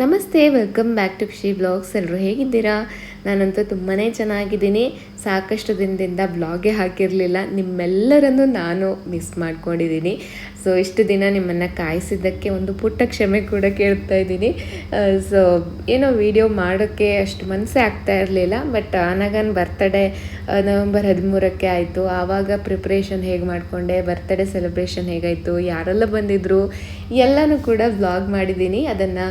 ನಮಸ್ತೆ, welcome back to Khushi blogs. ಎಲ್ಲರೂ ಹೇಗಿದ್ದೀರಾ? ನಾನಂತೂ ತುಂಬಾ ಚೆನ್ನಾಗಿದ್ದೀನಿ. ಸಾಕಷ್ಟು ದಿನದಿಂದ ಬ್ಲಾಗೇ ಹಾಕಿರಲಿಲ್ಲ. ನಿಮ್ಮೆಲ್ಲರನ್ನು ನಾನು ಮಿಸ್ ಮಾಡ್ಕೊಂಡಿದ್ದೀನಿ. ಸೊ ಇಷ್ಟು ದಿನ ನಿಮ್ಮನ್ನು ಕಾಯಿಸಿದ್ದಕ್ಕೆ ಒಂದು ಪುಟ್ಟ ಕ್ಷಮೆ ಕೂಡ ಕೇಳ್ತಾ ಇದ್ದೀನಿ. ಸೊ ಏನೋ ವಿಡಿಯೋ ಮಾಡೋಕ್ಕೆ ಅಷ್ಟು ಮನಸ್ಸೇ ಆಗ್ತಾ ಇರಲಿಲ್ಲ. ಬಟ್ ಆನಗನ್ ಬರ್ತಡೇ ನವೆಂಬರ್ ಹದಿಮೂರಕ್ಕೆ ಆಯಿತು. ಆವಾಗ ಪ್ರಿಪ್ರೇಷನ್ ಹೇಗೆ ಮಾಡಿಕೊಂಡೆ? ಬರ್ತ್ಡೇ ಸೆಲೆಬ್ರೇಷನ್ ಹೇಗಾಯಿತು? ಯಾರೆಲ್ಲ ಬಂದಿದ್ದರು ಎಲ್ಲನೂ ಕೂಡ ಬ್ಲಾಗ್ ಮಾಡಿದ್ದೀನಿ. ಅದನ್ನು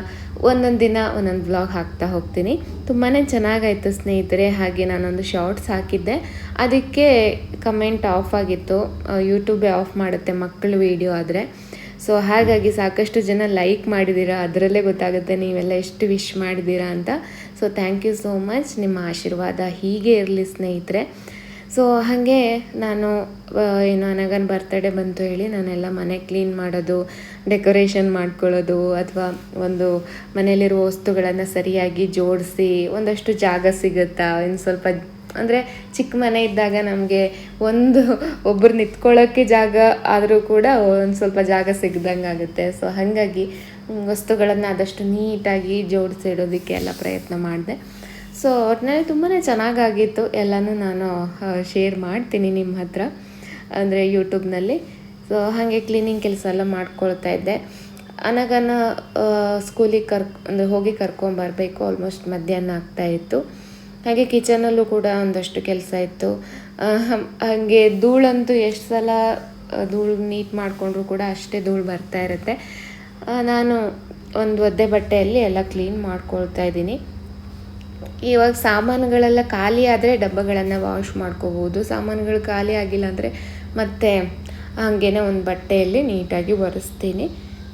ಒಂದೊಂದು ದಿನ, ಒಂದೊಂದು ಬ್ಲಾಗ್ ಹಾಕ್ತಾ ಹೋಗ್ತೀನಿ. ತುಂಬಾ ಚೆನ್ನಾಗಾಯಿತು ಸ್ನೇಹಿತರೆ, ಹಾಗೆ ನಾನೊಂದು ಶಾರ್ಟ್ಸ್ ಹಾಕಿದ್ದೆ. ಅದಕ್ಕೆ ಕಮೆಂಟ್ ಆಫ್ ಆಗಿತ್ತು. ಯೂಟ್ಯೂಬೇ ಆಫ್ ಮಾಡುತ್ತೆ ಮಕ್ಕಳು ವೀಡಿಯೋ ಆದರೆ. ಸೊ ಹಾಗಾಗಿ ಸಾಕಷ್ಟು ಜನ ಲೈಕ್ ಮಾಡಿದ್ದೀರಾ ಅದರಲ್ಲೇ ಗೊತ್ತಾಗುತ್ತೆ ನೀವೆಲ್ಲ ಎಷ್ಟು ವಿಶ್ ಮಾಡಿದ್ದೀರಾ ಅಂತ. So thank you so much ನಿಮ್ಮ ಆಶೀರ್ವಾದ ಹೀಗೆ ಇರಲಿ ಸ್ನೇಹಿತರೆ. ಸೊ ಹಾಗೆ ನಾನು ಏನು ಅನಗನ್ ಬರ್ತಡೇ ಬಂತು ಹೇಳಿ ನಾನೆಲ್ಲ ಮನೆ ಕ್ಲೀನ್ ಮಾಡೋದು ಡೆಕೋರೇಷನ್ ಮಾಡ್ಕೊಳ್ಳೋದು ಅಥವಾ ಒಂದು ಮನೆಯಲ್ಲಿರುವ ವಸ್ತುಗಳನ್ನು ಸರಿಯಾಗಿ ಜೋಡಿಸಿ ಒಂದಷ್ಟು ಜಾಗ ಸಿಗುತ್ತಾ? ಇನ್ನು ಸ್ವಲ್ಪ ಅಂದರೆ ಚಿಕ್ಕ ಮನೆ ಇದ್ದಾಗ ನಮಗೆ ಒಂದು ಒಬ್ಬರು ನಿಂತ್ಕೊಳ್ಳೋಕ್ಕೆ ಜಾಗ ಆದರೂ ಕೂಡ ಒಂದು ಸ್ವಲ್ಪ ಜಾಗ ಸಿಗ್ದಂಗೆ ಆಗುತ್ತೆ. ಸೊ ಹಾಗಾಗಿ ವಸ್ತುಗಳನ್ನು ಆದಷ್ಟು ನೀಟಾಗಿ ಜೋಡಿಸಿಡೋದಕ್ಕೆ ಎಲ್ಲ ಪ್ರಯತ್ನ ಮಾಡಿದೆ. ಸೊ ಒಟ್ಟಿನಲ್ಲಿ ತುಂಬಾ ಚೆನ್ನಾಗಾಗಿತ್ತು. ಎಲ್ಲನೂ ನಾನು ಶೇರ್ ಮಾಡ್ತೀನಿ ನಿಮ್ಮ ಹತ್ರ. ಅಂದರೆ ಯೂಟ್ಯೂಬ್ನಲ್ಲಿ ಸೊ ಹಾಗೆ ಕ್ಲೀನಿಂಗ್ ಕೆಲಸ ಎಲ್ಲ ಮಾಡ್ಕೊಳ್ತಾ ಇದ್ದೆ. ಅನಗನ ಸ್ಕೂಲಿಗೆ ಕರ್ ಅಂದರೆ ಹೋಗಿ ಕರ್ಕೊಂಬರಬೇಕು ಆಲ್ಮೋಸ್ಟ್ ಮಧ್ಯಾಹ್ನ ಆಗ್ತಾ ಇತ್ತು. ಹಾಗೆ ಕಿಚನಲ್ಲೂ ಕೂಡ ಒಂದಷ್ಟು ಕೆಲಸ ಇತ್ತು. ಹಾಗೆ ಧೂಳಂತೂ ಎಷ್ಟು ಸಲ ಧೂಳು ನೀಟ್ ಮಾಡಿಕೊಂಡ್ರು ಕೂಡ ಅಷ್ಟೇ ಧೂಳು ಬರ್ತಾ ಇರುತ್ತೆ. ನಾನು ಒಂದು ಒದ್ದೆ ಬಟ್ಟೆಯಲ್ಲಿ ಎಲ್ಲ ಕ್ಲೀನ್ ಮಾಡ್ಕೊಳ್ತಾ ಇದ್ದೀನಿ. ಇವಾಗ ಸಾಮಾನುಗಳೆಲ್ಲ ಖಾಲಿ ಆದರೆ ಡಬ್ಬಗಳನ್ನು ವಾಶ್ ಮಾಡ್ಕೋಬೋದು. ಸಾಮಾನುಗಳು ಖಾಲಿ ಆಗಿಲ್ಲ ಅಂದರೆ ಮತ್ತೆ ಹಾಗೇನೆ ಒಂದು ಬಟ್ಟೆಯಲ್ಲಿ ನೀಟಾಗಿ ಒರೆಸ್ತೀನಿ.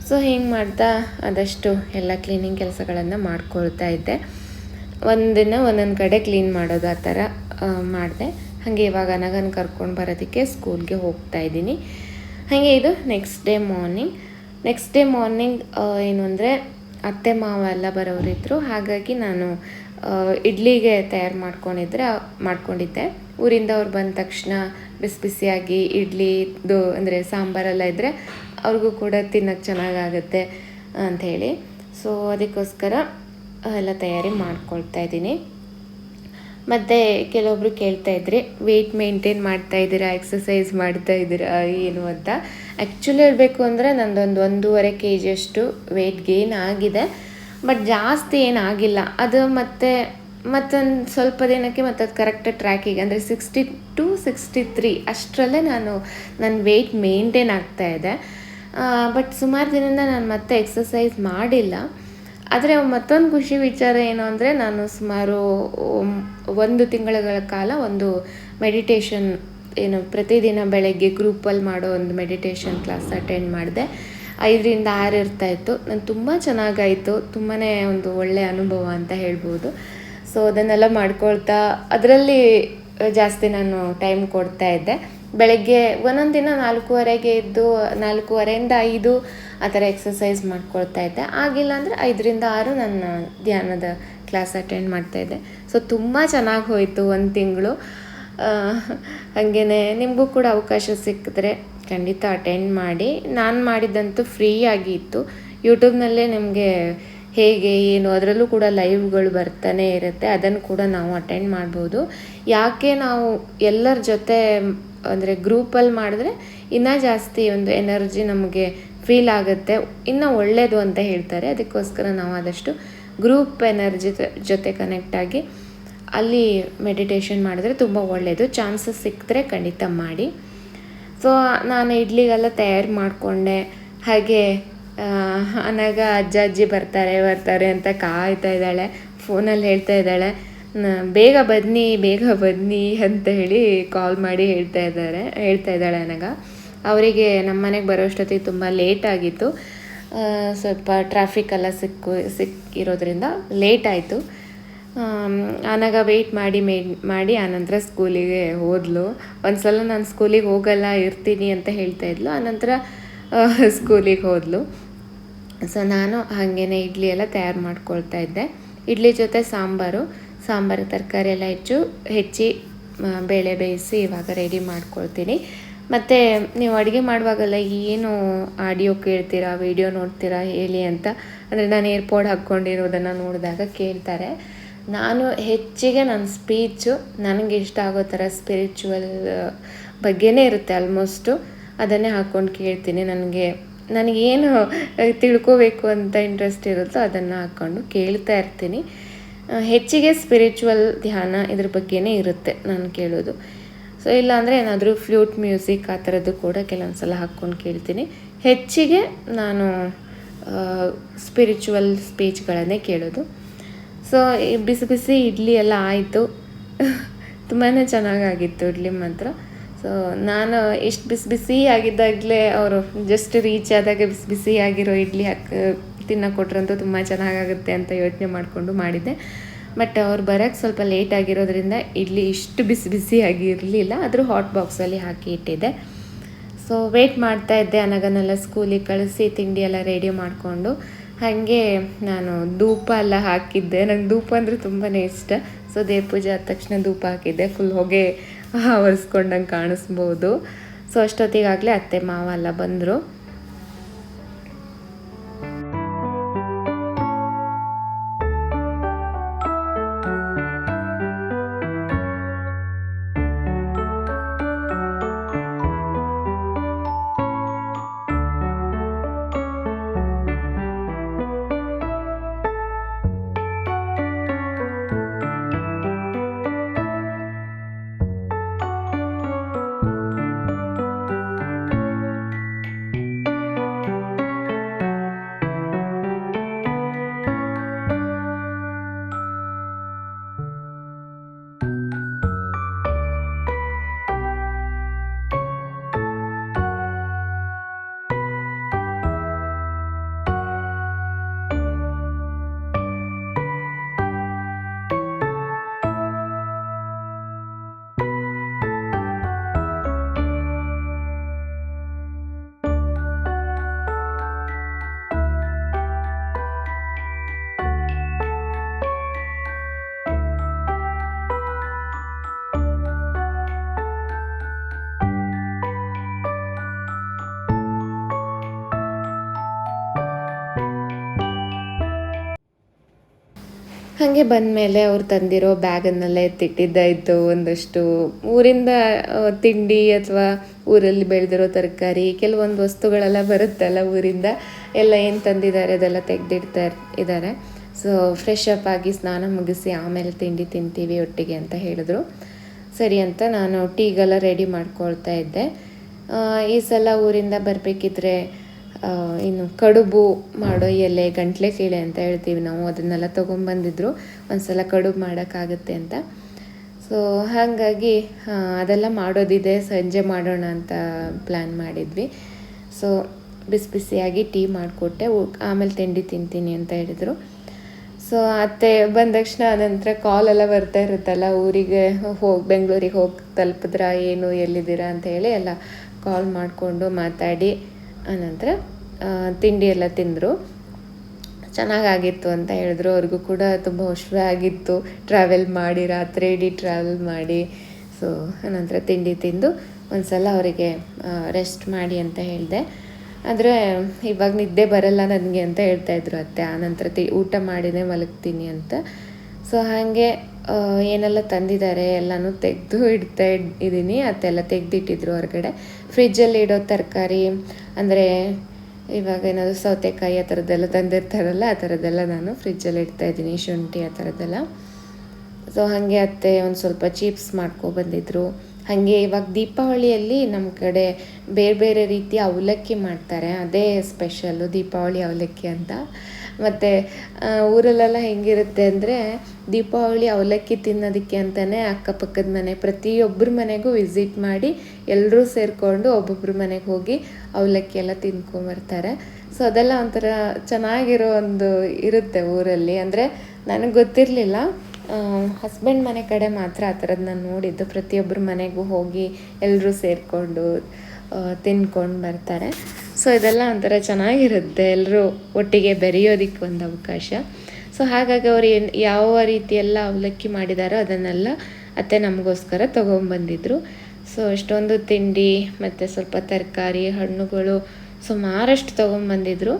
ಸೊ ಹಿಂಗೆ ಮಾಡ್ತಾ ಆದಷ್ಟು ಎಲ್ಲ ಕ್ಲೀನಿಂಗ್ ಕೆಲಸಗಳನ್ನು ಮಾಡ್ಕೊಳ್ತಾ ಇದ್ದೆ. ಒಂದಿನ ಒಂದೊಂದು ಕಡೆ ಕ್ಲೀನ್ ಮಾಡೋದು ಆ ಥರ ಮಾಡಿದೆ. ಹಾಗೆ ಇವಾಗ ಅನಗನ್ ಕರ್ಕೊಂಡು ಬರೋದಕ್ಕೆ ಸ್ಕೂಲ್ಗೆ ಹೋಗ್ತಾ ಇದ್ದೀನಿ. ಹಾಗೆ ಇದು next day morning next day morning ಏನು ಅಂದರೆ ಅತ್ತೆ ಮಾವ ಎಲ್ಲ ಬರೋರಿದ್ದರು ಹಾಗಾಗಿ ನಾನು ಇಡ್ಲಿಗೆ ತಯಾರು ಮಾಡ್ಕೊಂಡಿದ್ರೆ, ಮಾಡ್ಕೊಂಡಿದ್ದೆ. ಊರಿಂದ ಅವ್ರು ಬಂದ ತಕ್ಷಣ ಬಿಸಿ ಬಿಸಿಯಾಗಿ ಇಡ್ಲಿ ದೋ ಅಂದರೆ ಸಾಂಬಾರೆಲ್ಲ ಇದ್ದರೆ ಅವ್ರಿಗೂ ಕೂಡ ತಿನ್ನೋಕ್ಕೆ ಚೆನ್ನಾಗಾಗುತ್ತೆ ಅಂಥೇಳಿ ಸೊ ಅದಕ್ಕೋಸ್ಕರ ಎಲ್ಲ ತಯಾರಿ ಮಾಡ್ಕೊಳ್ತಾ ಇದ್ದೀನಿ. ಮತ್ತು ಕೆಲವೊಬ್ರು ಕೇಳ್ತಾ ಇದ್ರಿ ವೆಯ್ಟ್ ಮೇಂಟೈನ್ ಮಾಡ್ತಾ ಇದ್ದೀರಾ ಎಕ್ಸಸೈಸ್ ಮಾಡ್ತಾ ಇದ್ದೀರಾ, ಏನು ಅಂತ. ಆ್ಯಕ್ಚುಲಿ ಹೇಳಬೇಕು ಅಂದರೆ ನಂದೊಂದು ಒಂದೂವರೆ ಕೆ ಜಿಯಷ್ಟು ವೆಯ್ಟ್ ಗೇನ್ ಆಗಿದೆ. ಬಟ್ ಜಾಸ್ತಿ ಏನಾಗಿಲ್ಲ ಅದು ಮತ್ತೆ ಮತ್ತೊಂದು ಸ್ವಲ್ಪ ದಿನಕ್ಕೆ ಮತ್ತು ಅದು ಕರೆಕ್ಟ್ ಟ್ರ್ಯಾಕಿಗೆ ಅಂದರೆ ಸಿಕ್ಸ್ಟಿ ಟು ಸಿಕ್ಸ್ಟಿ ತ್ರೀ ಅಷ್ಟರಲ್ಲೇ ನಾನು ನನ್ನ ವೆಯ್ಟ್ ಮೇಂಟೈನ್ ಆಗ್ತಾ ಇದೆ. ಬಟ್ ಸುಮಾರು ದಿನದಿಂದ ನಾನು ಮತ್ತೆ ಎಕ್ಸಸೈಸ್ ಮಾಡಿಲ್ಲ. ಆದರೆ ಮತ್ತೊಂದು ಖುಷಿ ವಿಚಾರ ಏನು ಅಂದರೆ ನಾನು ಸುಮಾರು ಒಂದು ತಿಂಗಳ ಕಾಲ ಒಂದು ಮೆಡಿಟೇಷನ್ ಏನು ಪ್ರತಿದಿನ ಬೆಳಗ್ಗೆ ಗ್ರೂಪಲ್ಲಿ ಮಾಡೋ ಒಂದು ಮೆಡಿಟೇಷನ್ ಕ್ಲಾಸ್ ಅಟೆಂಡ್ ಮಾಡಿದೆ. ಐದರಿಂದ ಆರು ಇರ್ತಾಯಿತ್ತು ನಾನು ತುಂಬ ಚೆನ್ನಾಗಾಯಿತು. ತುಂಬಾ ಒಂದು ಒಳ್ಳೆಯ ಅನುಭವ ಅಂತ ಹೇಳ್ಬೋದು. ಸೊ ಅದನ್ನೆಲ್ಲ ಮಾಡ್ಕೊಳ್ತಾ ಅದರಲ್ಲಿ ಜಾಸ್ತಿ ನಾನು ಟೈಮ್ ಕೊಡ್ತಾ ಇದ್ದೆ. ಬೆಳಗ್ಗೆ ಒಂದೊಂದು ದಿನ ನಾಲ್ಕೂವರೆಗೆ ಎದ್ದು, ನಾಲ್ಕೂವರೆಯಿಂದ ಐದು ಆ ಥರ ಎಕ್ಸಸೈಸ್ ಮಾಡ್ಕೊಳ್ತಾ ಇದ್ದೆ. ಆಗಿಲ್ಲ ಅಂದರೆ ಐದರಿಂದ ಆರು ನನ್ನ ಧ್ಯಾನದ ಕ್ಲಾಸ್ ಅಟೆಂಡ್ ಮಾಡ್ತಾ ಇದ್ದೆ. ಸೊ ತುಂಬ ಚೆನ್ನಾಗಿ ಹೋಯಿತು ಒಂದು ತಿಂಗಳು. ಹಾಗೆಯೇ ನಿಮಗೂ ಕೂಡ ಅವಕಾಶ ಸಿಕ್ಕಿದ್ರೆ ಖಂಡಿತ ಅಟೆಂಡ್ ಮಾಡಿ. ನಾನು ಮಾಡಿದ್ದಂತೂ ಫ್ರೀಯಾಗಿ ಇತ್ತು ಯೂಟ್ಯೂಬ್ನಲ್ಲೇ ನಿಮಗೆ ಹೇಗೆ ಏನು, ಅದರಲ್ಲೂ ಕೂಡ ಲೈವ್ಗಳು ಬರ್ತಾನೆ ಇರುತ್ತೆ. ಅದನ್ನು ಕೂಡ ನಾವು ಅಟೆಂಡ್ ಮಾಡ್ಬೋದು. ಯಾಕೆ ನಾವು ಎಲ್ಲರ ಜೊತೆ, ಅಂದರೆ ಗ್ರೂಪಲ್ಲಿ ಮಾಡಿದ್ರೆ ಇನ್ನೂ ಜಾಸ್ತಿ ಒಂದು ಎನರ್ಜಿ ನಮಗೆ ಫೀಲ್ ಆಗುತ್ತೆ. ಇನ್ನೂ ಒಳ್ಳೆಯದು ಅಂತ ಹೇಳ್ತಾರೆ. ಅದಕ್ಕೋಸ್ಕರ ನಾವು ಆದಷ್ಟು ಗ್ರೂಪ್ ಎನರ್ಜಿ ಜೊತೆ ಕನೆಕ್ಟ್ ಆಗಿ ಅಲ್ಲಿ ಮೆಡಿಟೇಷನ್ ಮಾಡಿದ್ರೆ ತುಂಬ ಒಳ್ಳೆಯದು ಚಾನ್ಸಸ್ ಸಿಕ್ಕಿದ್ರೆ ಖಂಡಿತ ಮಾಡಿ. ಸೊ ನಾನು ಇಡ್ಲಿಗೆಲ್ಲ ತಯಾರು ಮಾಡಿಕೊಂಡೆ. ಹಾಗೆ ಅನಾಗ ಅಜ್ಜ ಅಜ್ಜಿ ಬರ್ತಾರೆ ಬರ್ತಾರೆ ಅಂತ ಕಾಯ್ತಾ ಇದ್ದಾಳೆ, ಫೋನಲ್ಲಿ ಹೇಳ್ತಾ ಇದ್ದಾಳೆ. ಬೇಗ ಬನ್ನಿ ಬೇಗ ಬನ್ನಿ ಅಂತ ಹೇಳಿ ಕಾಲ್ ಮಾಡಿ ಹೇಳ್ತಾ ಇದ್ದಾರೆ, ಹೇಳ್ತಾ ಇದ್ದಾಳೆ ಅನಗ ಅವರಿಗೆ ನಮ್ಮ ಮನೆಗೆ ಬರೋಷ್ಟೊತ್ತಿಗೆ ತುಂಬ ಲೇಟ್ ಆಗಿತ್ತು. ಸ್ವಲ್ಪ ಟ್ರಾಫಿಕ್ ಎಲ್ಲ ಸಿಕ್ಕು, ಸಿಕ್ಕಿರೋದ್ರಿಂದ ಲೇಟ್ ಆಯಿತು. ಆನಾಗ ವೆಯ್ಟ್ ಮಾಡಿ ಮಾಡಿ ಆನಂತರ ಸ್ಕೂಲಿಗೆ ಹೋದ್ಲು. ಒಂದು ಸಲ ನಾನು ಸ್ಕೂಲಿಗೆ ಹೋಗಲ್ಲ, ಇರ್ತೀನಿ ಅಂತ ಹೇಳ್ತಾ ಇದ್ಲು. ಆನಂತರ ಸ್ಕೂಲಿಗೆ ಹೋದ್ಲು. ಸೊ ನಾನು ಹಾಗೇನೆ ಇಡ್ಲಿ ಎಲ್ಲ ತಯಾರು ಮಾಡ್ಕೊಳ್ತಾ ಇದ್ದೆ. ಇಡ್ಲಿ ಜೊತೆ ಸಾಂಬಾರು ಸಾಂಬಾರು ತರಕಾರಿ ಎಲ್ಲ ಹೆಚ್ಚು, ಹೆಚ್ಚಿ ಬೇಳೆ ಬೇಯಿಸಿ ಇವಾಗ ರೆಡಿ ಮಾಡ್ಕೊಳ್ತೀನಿ. ಮತ್ತು ನೀವು ಅಡುಗೆ ಮಾಡುವಾಗೆಲ್ಲ ಏನು ಆಡಿಯೋ ಕೇಳ್ತೀರಾ ವಿಡಿಯೋ ನೋಡ್ತೀರಾ, ಹೇಳಿ ಅಂತ. ಅಂದರೆ ನಾನು ಏರ್ಪೋರ್ಟ್ ಹಾಕ್ಕೊಂಡಿರೋದನ್ನು ನೋಡಿದಾಗ ಕೇಳ್ತಾರೆ. ನಾನು ಹೆಚ್ಚಿಗೆ ನನ್ನ ಸ್ಪೀಚು ನನಗೆ ಇಷ್ಟ ಆಗೋ ಥರ ಸ್ಪಿರಿಚುವಲ್ ಬಗ್ಗೆನೇ ಇರುತ್ತೆ ಆಲ್ಮೋಸ್ಟು ಅದನ್ನೇ ಹಾಕ್ಕೊಂಡು ಕೇಳ್ತೀನಿ. ನನಗೆ ನನಗೇನು ತಿಳ್ಕೋಬೇಕು ಅಂತ ಇಂಟ್ರೆಸ್ಟ್ ಇರುತ್ತೋ ಅದನ್ನು ಹಾಕ್ಕೊಂಡು ಕೇಳ್ತಾ ಇರ್ತೀನಿ. ಹೆಚ್ಚಿಗೆ ಸ್ಪಿರಿಚುವಲ್ ಧ್ಯಾನ ಇದ್ರ ಬಗ್ಗೆನೇ ಇರುತ್ತೆ ನಾನು ಕೇಳೋದು. ಸೊ ಇಲ್ಲಾಂದರೆ ಏನಾದರೂ ಫ್ಲೂಟ್ ಮ್ಯೂಸಿಕ್ ಆ ಥರದ್ದು ಕೂಡ ಕೆಲವೊಂದು ಸಲ ಹಾಕ್ಕೊಂಡು ಕೇಳ್ತೀನಿ. ಹೆಚ್ಚಿಗೆ ನಾನು ಸ್ಪಿರಿಚುವಲ್ ಸ್ಪೀಚ್ಗಳನ್ನೇ ಕೇಳೋದು. ಸೊ ಬಿಸಿ ಬಿಸಿ ಇಡ್ಲಿ ಎಲ್ಲ ಆಯಿತು. ತುಂಬಾ ಚೆನ್ನಾಗಾಗಿತ್ತು ಇಡ್ಲಿ ಮಾತ್ರ. ಸೊ ನಾನು ಎಷ್ಟು ಬಿಸಿ ಬಿಸಿ ಆಗಿದ್ದಾಗಲೇ ಅವರು ಜಸ್ಟ್ ರೀಚ್ ಆದಾಗ ಬಿಸಿ ಬಿಸಿ ಆಗಿರೋ ಇಡ್ಲಿ ಹಾಕಿ, ತಿನ್ನೋಕೆ ಕೊಟ್ರಂತೂ ತುಂಬ ಚೆನ್ನಾಗಾಗುತ್ತೆ ಅಂತ ಯೋಚನೆ ಮಾಡಿಕೊಂಡು ಮಾಡಿದ್ದೆ. ಬಟ್ ಅವ್ರು ಬರೋಕ್ಕೆ ಸ್ವಲ್ಪ ಲೇಟ್ ಆಗಿರೋದ್ರಿಂದ ಇಡ್ಲಿ ಇಷ್ಟು ಬಿಸಿ ಬಿಸಿ ಆಗಿರಲಿಲ್ಲ. ಆದರೂ ಹಾಟ್ ಬಾಕ್ಸಲ್ಲಿ ಹಾಕಿ ಇಟ್ಟಿದ್ದೆ. ಸೊ ವೆಯ್ಟ್ ಮಾಡ್ತಾ ಇದ್ದೆ ಅನಗನೆಲ್ಲ ಸ್ಕೂಲಿಗೆ ಕಳಿಸಿ ತಿಂಡಿ ಎಲ್ಲ ರೆಡಿ ಮಾಡಿಕೊಂಡು. ಹಾಗೆ ನಾನು ಧೂಪ ಎಲ್ಲ ಹಾಕಿದ್ದೆ. ನಂಗೆ ಧೂಪ ಅಂದರೆ ತುಂಬಾ ಇಷ್ಟ. ಸೊ ದೇವ್ರ ಪೂಜೆ ಆದ ತಕ್ಷಣ ಧೂಪ ಹಾಕಿದ್ದೆ. ಫುಲ್ ಹೊಗೆ ಆವರಿಸ್ಕೊಂಡಂಗೆ ಕಾಣಿಸ್ಬೋದು. ಸೊ ಅಷ್ಟೊತ್ತಿಗಾಗಲೇ ಅತ್ತೆ ಮಾವ ಎಲ್ಲ ಬಂದರು. ಹಾಗೆ ಬಂದಮೇಲೆ ಅವ್ರು ತಂದಿರೋ ಬ್ಯಾಗನ್ನೆಲ್ಲ ಎತ್ತಿಟ್ಟಿದ್ದಾಯಿತು ಒಂದಷ್ಟು ಊರಿಂದ ತಿಂಡಿ ಅಥವಾ ಊರಲ್ಲಿ ಬೆಳೆದಿರೋ ತರಕಾರಿ, ಕೆಲವೊಂದು ವಸ್ತುಗಳೆಲ್ಲ ಬರುತ್ತಲ್ಲ ಊರಿಂದ, ಎಲ್ಲ ಏನು ತಂದಿದ್ದಾರೆ ಅದೆಲ್ಲ ತೆಗೆದಿಡ್ತಾ ಇದ್ದಾರೆ. ಸೊ ಫ್ರೆಶ್ ಅಪ್ ಆಗಿ ಸ್ನಾನ ಮುಗಿಸಿ ಆಮೇಲೆ ತಿಂಡಿ ತಿಂತೀವಿ ಒಟ್ಟಿಗೆ ಅಂತ ಹೇಳಿದ್ರು. ಸರಿ ಅಂತ ನಾನು ಟೀಗೆಲ್ಲ ರೆಡಿ ಮಾಡ್ಕೊಳ್ತಾ ಇದ್ದೆ. ಈ ಸಲ ಊರಿಂದ ಬರಬೇಕಿದ್ರೆ ಇನ್ನು ಕಡುಬು ಮಾಡೋ ಎಲೆ, ಗಂಟ್ಲೆ ಕೀಳೆ ಅಂತ ಹೇಳ್ತೀವಿ ನಾವು, ಅದನ್ನೆಲ್ಲ ತೊಗೊಂಬಂದಿದ್ರು ಒಂದ್ಸಲ ಕಡುಬು ಮಾಡೋಕ್ಕಾಗುತ್ತೆ ಅಂತ. ಸೊ ಹಾಗಾಗಿ ಅದೆಲ್ಲ ಮಾಡೋದಿದೆ. ಸಂಜೆ ಮಾಡೋಣ ಅಂತ ಪ್ಲ್ಯಾನ್ ಮಾಡಿದ್ವಿ. ಸೊ ಬಿಸಿ ಬಿಸಿಯಾಗಿ ಟೀ ಮಾಡಿಕೊಟ್ಟೆ. ಆಮೇಲೆ ತಿಂಡಿ ತಿಂತೀನಿ ಅಂತ ಹೇಳಿದರು. ಸೊ ಅತ್ತೆ ಬಂದ ತಕ್ಷಣ ನಂತರ ಎಲ್ಲ ಬರ್ತಾ ಇರುತ್ತಲ್ಲ, ಊರಿಗೆ ಹೋಗಿ, ಬೆಂಗಳೂರಿಗೆ ಹೋಗಿ ತಲುಪಿದ್ರ, ಏನು ಎಲ್ಲಿದ್ದೀರಾ ಅಂತ ಹೇಳಿ ಎಲ್ಲ ಕಾಲ್ ಮಾಡಿಕೊಂಡು ಮಾತಾಡಿ. ಆನಂತರ ತಿಂಡಿ ಎಲ್ಲ ತಿಂದರು. ಚೆನ್ನಾಗಾಗಿತ್ತು ಅಂತ ಹೇಳಿದ್ರು. ಅವ್ರಿಗೂ ಕೂಡ ತುಂಬ ಹುಷಾರು ಆಗಿತ್ತು. ಟ್ರಾವೆಲ್ ಮಾಡಿ, ರಾತ್ರಿ ಇಡೀ ಟ್ರಾವೆಲ್ ಮಾಡಿ. ಸೊ ನಂತರ ತಿಂಡಿ ತಿಂದು ಒಂದು ಸಲ ಅವರಿಗೆ ರೆಸ್ಟ್ ಮಾಡಿ ಅಂತ ಹೇಳಿದೆ. ಆದರೆ, ಇವಾಗ ನಿದ್ದೆ ಬರಲ್ಲ ನನಗೆ ಅಂತ ಹೇಳ್ತಾ ಇದ್ರು ಅತ್ತೆ. ಆನಂತರ ತಿ, ಊಟ ಮಾಡಿನೇ ಮಲಗ್ತೀನಿ ಅಂತ. ಸೊ ಹಾಗೆ ಏನೆಲ್ಲ ತಂದಿದ್ದಾರೆ ಎಲ್ಲನೂ ತೆಗೆದು ಇಡ್ತಾ ಇಡ್- ಇದ್ದೀನಿ ಅದೆಲ್ಲ ತೆಗೆದಿಟ್ಟಿದ್ರು ಹೊರಗಡೆ. ಫ್ರಿಜ್ಜಲ್ಲಿ ಇಡೋ ತರಕಾರಿ, ಅಂದರೆ ಇವಾಗ ಏನಾದರೂ ಸೌತೆಕಾಯಿ ಆ ಥರದ್ದೆಲ್ಲ ತಂದಿರ್ತಾರಲ್ಲ, ಆ ಥರದ್ದೆಲ್ಲ ನಾನು ಫ್ರಿಜ್ಜಲ್ಲಿ ಇಡ್ತಾ ಇದ್ದೀನಿ, ಶುಂಠಿ ಆ ಥರದ್ದೆಲ್ಲ. ಸೊ ಹಾಗೆ ಅತ್ತೆ ಒಂದು ಸ್ವಲ್ಪ ಚಿಪ್ಸ್ ಮಾಡ್ಕೊಬಂದಿದ್ರು ಹಾಗೆ ಇವಾಗ ದೀಪಾವಳಿಯಲ್ಲಿ ನಮ್ಮ ಕಡೆ ಬೇರೆ ಬೇರೆ ರೀತಿಯ ಅವಲಕ್ಕಿ ಮಾಡ್ತಾರೆ. ಅದೇ ಸ್ಪೆಷಲ್ಲು ದೀಪಾವಳಿ ಅವಲಕ್ಕಿ ಅಂತ. ಮತ್ತು ಊರಲ್ಲೆಲ್ಲ ಹೆಂಗಿರುತ್ತೆ ಅಂದರೆ ದೀಪಾವಳಿ ಅವಲಕ್ಕಿ ತಿನ್ನೋದಕ್ಕೆ ಅಂತಲೇ ಅಕ್ಕಪಕ್ಕದ ಮನೆ ಪ್ರತಿಯೊಬ್ಬರ ಮನೆಗೂ ವಿಸಿಟ್ ಮಾಡಿ ಎಲ್ಲರೂ ಸೇರಿಕೊಂಡು ಒಬ್ಬೊಬ್ಬರ ಮನೆಗೆ ಹೋಗಿ ಅವಲಕ್ಕಿ ಎಲ್ಲ ತಿನ್ಕೊಂಬರ್ತಾರೆ. ಸೊ ಅದೆಲ್ಲ ಒಂಥರ ಚೆನ್ನಾಗಿರೋ ಒಂದು ಇರುತ್ತೆ ಊರಲ್ಲಿ. ಅಂದರೆ ನನಗೆ ಗೊತ್ತಿರಲಿಲ್ಲ ಹಸ್ಬೆಂಡ್ ಮನೆ ಕಡೆ ಮಾತ್ರ ಆ ಥರದ್ದು ನಾನು ನೋಡಿದ್ದು. ಪ್ರತಿಯೊಬ್ಬರ ಮನೆಗೂ ಹೋಗಿ ಎಲ್ಲರೂ ಸೇರಿಕೊಂಡು ತಿನ್ಕೊಂಡು ಬರ್ತಾರೆ. ಸೊ ಇದೆಲ್ಲ ಒಂಥರ ಚೆನ್ನಾಗಿರುತ್ತೆ ಎಲ್ಲರೂ ಒಟ್ಟಿಗೆ ಬೆರೆಯೋದಿಕ್ಕೆ ಒಂದು ಅವಕಾಶ. ಸೊ ಹಾಗಾಗಿ ಅವ್ರು ಏನು ಯಾವ ರೀತಿಯೆಲ್ಲ ಎಲ್ಲ ಅವಲಕ್ಕಿ ಮಾಡಿದಾರೋ ಅದನ್ನೆಲ್ಲ ಅತ್ತೆ ನಮಗೋಸ್ಕರ ತೊಗೊಂಬಂದಿದ್ರು. ಸೊ ಅಷ್ಟೊಂದು ತಿಂಡಿ ಮತ್ತು ಸ್ವಲ್ಪ ತರಕಾರಿ ಹಣ್ಣುಗಳು ಸುಮಾರಷ್ಟು ತೊಗೊಂಬಂದಿದ್ರು.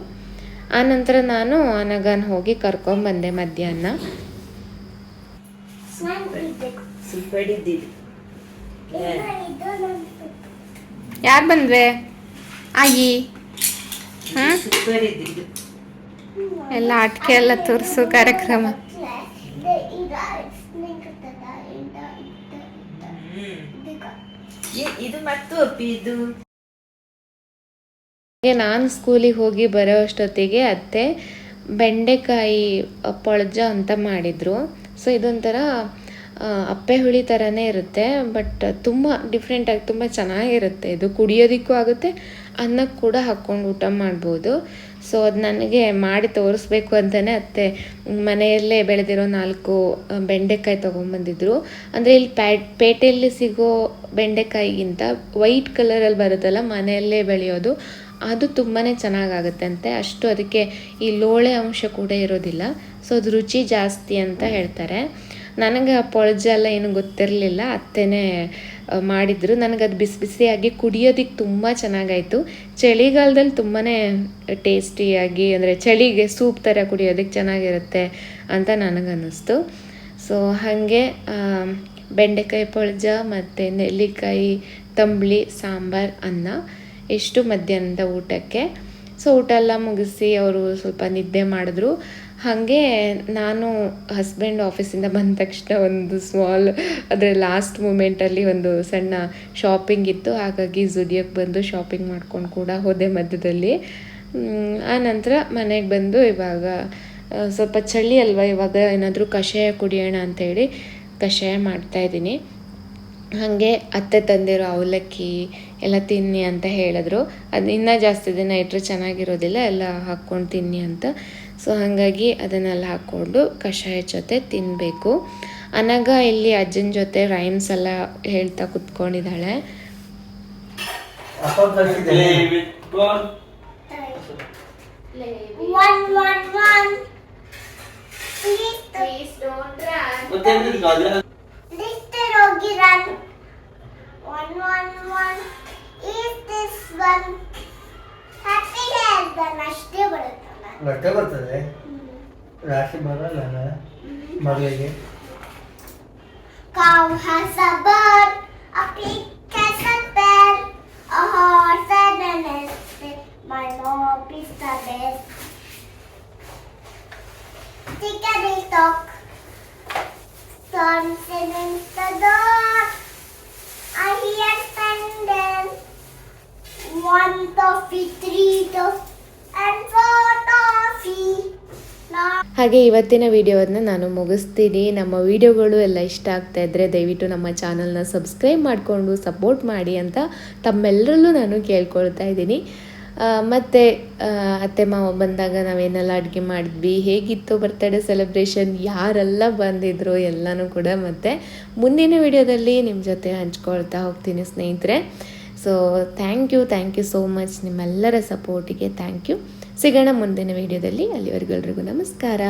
ಆನಂತರ ನಾನು ಅನಗನ್ ಹೋಗಿ ಕರ್ಕೊಂಬಂದೆ ಮಧ್ಯಾಹ್ನ. ಯಾರು ಬಂದ್ವೆ? ಆಯಿ. ಎಲ್ಲ ಆಟಿಕೆ ಎಲ್ಲ ತೋರಿಸು ಕಾರ್ಯಕ್ರಮ. ಇದು ಮತ್ತು ನಾನು ಸ್ಕೂಲಿಗೆ ಹೋಗಿ ಬರೋ ಅಷ್ಟೊತ್ತಿಗೆ ಅತ್ತೆ ಬೆಂಡೆಕಾಯಿ ಪೊಳಜ ಅಂತ ಮಾಡಿದರು. ಸೊ ಇದೊಂಥರ ಅಪ್ಪೆ ಹುಳಿ ಥರನೇ ಇರುತ್ತೆ ಬಟ್ ತುಂಬ ಡಿಫ್ರೆಂಟಾಗಿ ತುಂಬ ಚೆನ್ನಾಗಿರುತ್ತೆ. ಇದು ಕುಡಿಯೋದಕ್ಕೂ ಆಗುತ್ತೆ ಅನ್ನಕ್ಕೆ ಕೂಡ ಹಾಕ್ಕೊಂಡು ಊಟ ಮಾಡ್ಬೋದು. ಸೊ ಅದು ನನಗೆ ಮಾಡಿ ತೋರಿಸ್ಬೇಕು ಅಂತಲೇ ಅತ್ತೆ. ಮನೆಯಲ್ಲೇ ಬೆಳೆದಿರೋ ನಾಲ್ಕು ಬೆಂಡೆಕಾಯಿ ತೊಗೊಂಬಂದಿದ್ರು. ಅಂದರೆ ಇಲ್ಲಿ ಪೇಟೆಯಲ್ಲಿ ಸಿಗೋ ಬೆಂಡೆಕಾಯಿಗಿಂತ ವೈಟ್ ಕಲರಲ್ಲಿ ಬರುತ್ತಲ್ಲ, ಮನೆಯಲ್ಲೇ ಬೆಳೆಯೋದು, ಅದು ತುಂಬಾ ಚೆನ್ನಾಗಾಗುತ್ತೆ ಅಂತೆ. ಅಷ್ಟು ಅದಕ್ಕೆ ಈ ಲೋಳೆ ಅಂಶ ಕೂಡ ಇರೋದಿಲ್ಲ. ಸೊ ಅದು ರುಚಿ ಜಾಸ್ತಿ ಅಂತ ಹೇಳ್ತಾರೆ. ನನಗೆ ಪೊಳ್ಜ ಎಲ್ಲ ಏನು ಗೊತ್ತಿರಲಿಲ್ಲ. ಅತ್ತೆನೇ ಮಾಡಿದ್ರು. ನನಗೆ ಅದು ಬಿಸಿ ಬಿಸಿಯಾಗಿ ಕುಡಿಯೋದಕ್ಕೆ ತುಂಬ ಚೆನ್ನಾಗಾಯಿತು. ಚಳಿಗಾಲದಲ್ಲಿ ತುಂಬಾ ಟೇಸ್ಟಿಯಾಗಿ ಅಂದರೆ ಚಳಿಗೆ ಸೂಪ್ ಥರ ಕುಡಿಯೋದಕ್ಕೆ ಚೆನ್ನಾಗಿರುತ್ತೆ ಅಂತ ನನಗನ್ನಿಸ್ತು. ಸೊ ಹಾಗೆ ಬೆಂಡೆಕಾಯಿ ಪೊಳಜ ಮತ್ತು ನೆಲ್ಲಿಕಾಯಿ, ತಂಬಳಿ, ಸಾಂಬಾರು, ಅನ್ನ, ಇಷ್ಟು ಮಧ್ಯಾಹ್ನದ ಊಟಕ್ಕೆ. ಸೊ ಊಟ ಎಲ್ಲ ಮುಗಿಸಿ ಅವರು ಸ್ವಲ್ಪ ನಿದ್ದೆ ಮಾಡಿದ್ರು. ಹಾಗೆ ನಾನು ಹಸ್ಬೆಂಡ್ ಆಫೀಸಿಂದ ಬಂದ ತಕ್ಷಣ ಒಂದು ಸ್ಮಾಲ್ ಅದರ ಲಾಸ್ಟ್ ಮೂಮೆಂಟಲ್ಲಿ ಒಂದು ಸಣ್ಣ ಶಾಪಿಂಗ್ ಇತ್ತು. ಹಾಗಾಗಿ ಝುಡಿಯೋಕ್ಕೆ ಬಂದು ಶಾಪಿಂಗ್ ಮಾಡ್ಕೊಂಡು ಕೂಡ ಹೋದೆ ಮಧ್ಯದಲ್ಲಿ. ಆ ನಂತರ ಮನೆಗೆ ಬಂದು ಇವಾಗ ಸ್ವಲ್ಪ ಚಳಿ ಅಲ್ವಾ? ಇವಾಗ ಏನಾದರೂ ಕಷಾಯ ಕುಡಿಯೋಣ ಅಂತೇಳಿ ಕಷಾಯ ಮಾಡ್ತಾಯಿದ್ದೀನಿ ಹಾಗೆ ಅತ್ತೆ ತಂದಿರೋ ಅವಲಕ್ಕಿ ಎಲ್ಲ ತಿನ್ನಿ ಅಂತ ಹೇಳಿದ್ರು. ಅದು ಇನ್ನೂ ಜಾಸ್ತಿ ದಿನ ಇಟ್ಟರೆ ಚೆನ್ನಾಗಿರೋದಿಲ್ಲ, ಎಲ್ಲ ಹಾಕ್ಕೊಂಡು ತಿನ್ನಿ ಅಂತ. ಸೊ ಹಾಗಾಗಿ ಅದನ್ನೆಲ್ಲ ಹಾಕ್ಕೊಂಡು ಕಷಾಯ ಜೊತೆ ತಿನ್ನಬೇಕು ಅನಗ ಇಲ್ಲಿ ಅಜ್ಜನ ಜೊತೆ ರೈಮ್ಸ್ ಎಲ್ಲ ಹೇಳ್ತಾ ಕುತ್ಕೊಂಡಿದ್ದಾಳೆ ಬರುತ್ತಲ್ಲ. ಲಟ್ಟೆ ಬರ್ತದೆ ರಾಶಿ ಬರಲ್ಲ ಮಗಳಿಗೆ Cow has a bird. A pig has a bell. A horse and an elephant. My mom is the best. Tickety tock. Sun in the dark. I hear thunder. One toffee, three toffee, ಹಾಗೆ ಇವತ್ತಿನ ವಿಡಿಯೋವನ್ನು ನಾನು ಮುಗಿಸ್ತೀನಿ. ನಮ್ಮ ವಿಡಿಯೋಗಳು ಎಲ್ಲ ಇಷ್ಟ ಆಗ್ತಾ ಇದ್ದರೆ ದಯವಿಟ್ಟು ನಮ್ಮ ಚಾನಲ್ನ ಸಬ್ಸ್ಕ್ರೈಬ್ ಮಾಡಿಕೊಂಡು ಸಪೋರ್ಟ್ ಮಾಡಿ ಅಂತ ತಮ್ಮೆಲ್ಲರಲ್ಲೂ ನಾನು ಕೇಳ್ಕೊಳ್ತಾ ಇದ್ದೀನಿ. ಮತ್ತು ಅತ್ತೆ ಮಾವ ಬಂದಾಗ ನಾವೇನೆಲ್ಲ ಅಡುಗೆ ಮಾಡಿದ್ವಿ, ಹೇಗಿತ್ತು ಬರ್ತ್ಡೇ ಸೆಲೆಬ್ರೇಷನ್ ಯಾರೆಲ್ಲ ಬಂದಿದ್ರು ಎಲ್ಲನೂ ಕೂಡ ಮತ್ತೆ ಮುಂದಿನ ವಿಡಿಯೋದಲ್ಲಿ ನಿಮ್ಮ ಜೊತೆ ಹಂಚ್ಕೊಳ್ತಾ ಹೋಗ್ತೀನಿ ಸ್ನೇಹಿತರೆ. So thank you thank you so much ನಿಮ್ಮೆಲ್ಲರ ಸಪೋರ್ಟಿಗೆ ಥ್ಯಾಂಕ್ ಯು ಸಿಗೋಣ ಮುಂದಿನ ವಿಡಿಯೋದಲ್ಲಿ ಅಲ್ಲಿವರೆಗೂ ಎಲ್ರಿಗೂ ನಮಸ್ಕಾರ.